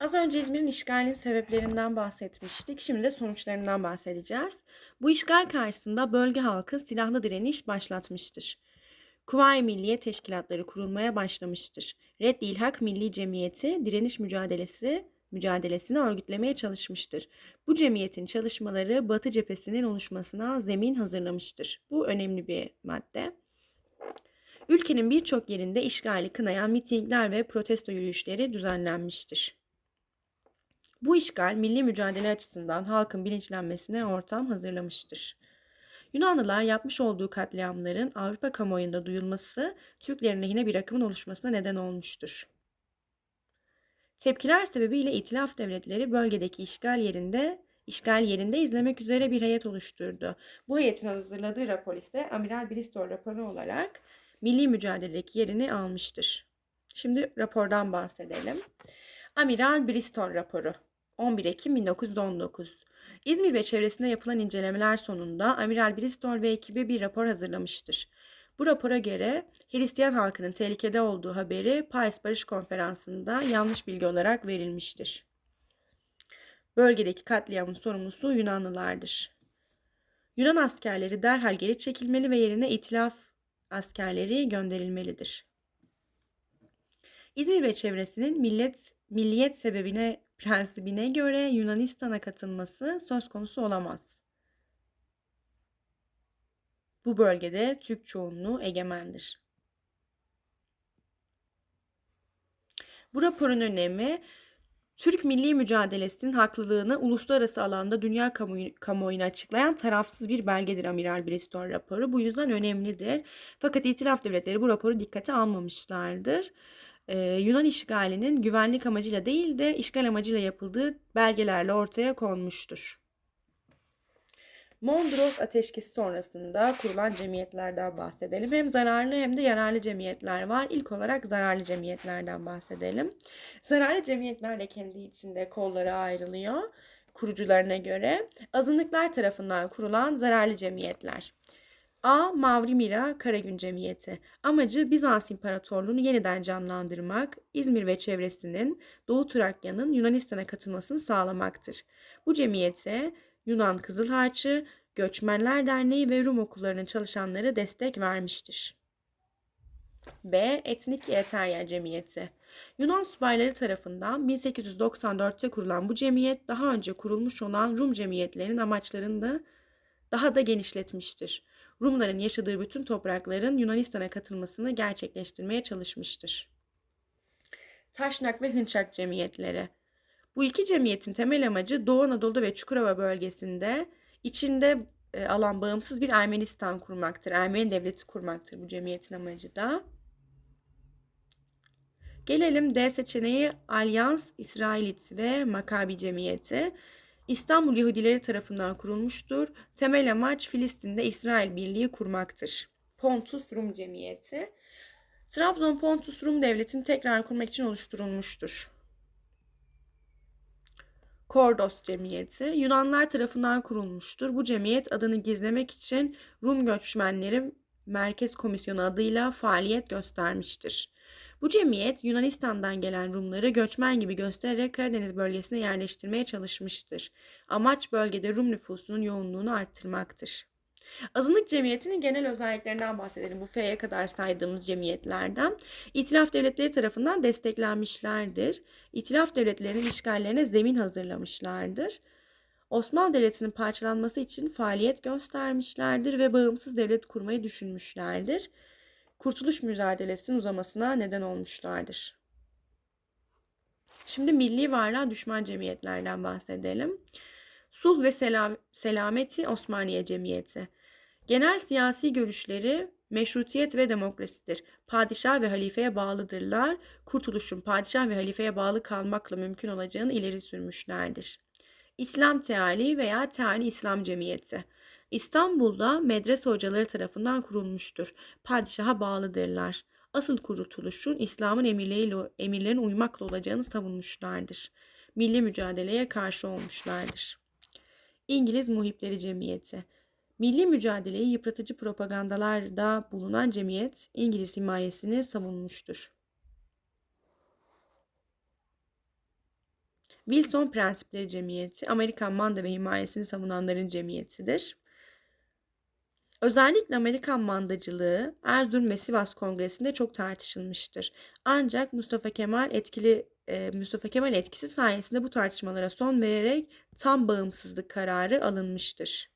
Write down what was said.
Az önce İzmir'in işgalinin sebeplerinden bahsetmiştik. Şimdi de sonuçlarından bahsedeceğiz. Bu işgal karşısında bölge halkı silahlı direniş başlatmıştır. Kuvayi Milliye teşkilatları kurulmaya başlamıştır. Red İlhak Milli Cemiyeti direniş mücadelesi mücadelesini örgütlemeye çalışmıştır. Bu cemiyetin çalışmaları Batı cephesinin oluşmasına zemin hazırlamıştır. Bu önemli bir madde. Ülkenin birçok yerinde işgali kınayan mitingler ve protesto yürüyüşleri düzenlenmiştir. Bu işgal milli mücadele açısından halkın bilinçlenmesine ortam hazırlamıştır. Yunanlılar yapmış olduğu katliamların Avrupa kamuoyunda duyulması Türklerin lehine bir akımın oluşmasına neden olmuştur. Tepkiler sebebiyle itilaf devletleri bölgedeki işgal yerinde işgal yerinde izlemek üzere bir heyet oluşturdu. Bu heyetin hazırladığı rapor ise Amiral Bristol raporu olarak milli mücadeledeki yerini almıştır. Şimdi rapordan bahsedelim. Amiral Bristol raporu 11 Ekim 1919 İzmir ve çevresinde yapılan incelemeler sonunda Amiral Bristol ve ekibi bir rapor hazırlamıştır. Bu rapora göre Hristiyan halkının tehlikede olduğu haberi Paris Barış Konferansı'nda yanlış bilgi olarak verilmiştir. Bölgedeki katliamın sorumlusu Yunanlılardır. Yunan askerleri derhal geri çekilmeli ve yerine itilaf askerleri gönderilmelidir. İzmir ve çevresinin millet milliyet sebebine prensibine göre Yunanistan'a katılması söz konusu olamaz. Bu bölgede Türk çoğunluğu egemendir. Bu raporun önemi Türk milli mücadelesinin haklılığını uluslararası alanda dünya kamuoyu, kamuoyuna açıklayan tarafsız bir belgedir Amiral Bristol raporu. Bu yüzden önemlidir. Fakat itilaf devletleri bu raporu dikkate almamışlardır. Ee, Yunan işgalinin güvenlik amacıyla değil de işgal amacıyla yapıldığı belgelerle ortaya konmuştur. Mondros ateşkesi sonrasında kurulan cemiyetlerden bahsedelim. Hem zararlı hem de yararlı cemiyetler var. İlk olarak zararlı cemiyetlerden bahsedelim. Zararlı cemiyetler de kendi içinde kollara ayrılıyor kurucularına göre. Azınlıklar tarafından kurulan zararlı cemiyetler. A. Mavri Mira Karagün Cemiyeti. Amacı Bizans İmparatorluğunu yeniden canlandırmak, İzmir ve çevresinin Doğu Trakya'nın Yunanistan'a katılmasını sağlamaktır. Bu cemiyete Yunan Kızıl Harçı, Göçmenler Derneği ve Rum okullarının çalışanları destek vermiştir. B. Etnik Yeterya Cemiyeti. Yunan subayları tarafından 1894'te kurulan bu cemiyet daha önce kurulmuş olan Rum cemiyetlerinin amaçlarını daha da genişletmiştir. Rumların yaşadığı bütün toprakların Yunanistan'a katılmasını gerçekleştirmeye çalışmıştır. Taşnak ve Hınçak cemiyetleri. Bu iki cemiyetin temel amacı Doğu Anadolu ve Çukurova bölgesinde içinde e, alan bağımsız bir Ermenistan kurmaktır. Ermeni devleti kurmaktır bu cemiyetin amacı da. Gelelim D seçeneği Alyans, İsrailit ve Makabi Cemiyeti. İstanbul Yahudileri tarafından kurulmuştur. Temel amaç Filistin'de İsrail Birliği kurmaktır. Pontus Rum Cemiyeti. Trabzon Pontus Rum Devleti'ni tekrar kurmak için oluşturulmuştur. Kordos Cemiyeti Yunanlar tarafından kurulmuştur. Bu cemiyet adını gizlemek için Rum Göçmenleri Merkez Komisyonu adıyla faaliyet göstermiştir. Bu cemiyet Yunanistan'dan gelen Rumları göçmen gibi göstererek Karadeniz bölgesine yerleştirmeye çalışmıştır. Amaç bölgede Rum nüfusunun yoğunluğunu arttırmaktır. Azınlık cemiyetinin genel özelliklerinden bahsedelim. Bu F'ye kadar saydığımız cemiyetlerden. İtilaf devletleri tarafından desteklenmişlerdir. İtilaf devletlerinin işgallerine zemin hazırlamışlardır. Osmanlı Devleti'nin parçalanması için faaliyet göstermişlerdir ve bağımsız devlet kurmayı düşünmüşlerdir. Kurtuluş mücadelesinin uzamasına neden olmuşlardır. Şimdi milli varlığa düşman cemiyetlerden bahsedelim. Sulh ve Selam Selameti Osmaniye Cemiyeti. Genel siyasi görüşleri meşrutiyet ve demokrasidir. Padişah ve halifeye bağlıdırlar. Kurtuluşun padişah ve halifeye bağlı kalmakla mümkün olacağını ileri sürmüşlerdir. İslam Teali veya Teali İslam Cemiyeti. İstanbul'da medrese hocaları tarafından kurulmuştur. Padişaha bağlıdırlar. Asıl kurtuluşun İslam'ın emirleriyle, emirlerine uymakla olacağını savunmuşlardır. Milli mücadeleye karşı olmuşlardır. İngiliz Muhipleri Cemiyeti Milli mücadeleyi yıpratıcı propagandalarda bulunan cemiyet İngiliz himayesini savunmuştur. Wilson Prensipleri Cemiyeti, Amerikan manda ve himayesini savunanların cemiyetidir. Özellikle Amerikan mandacılığı Erzurum ve Sivas Kongresi'nde çok tartışılmıştır. Ancak Mustafa Kemal etkili e, Mustafa Kemal etkisi sayesinde bu tartışmalara son vererek tam bağımsızlık kararı alınmıştır.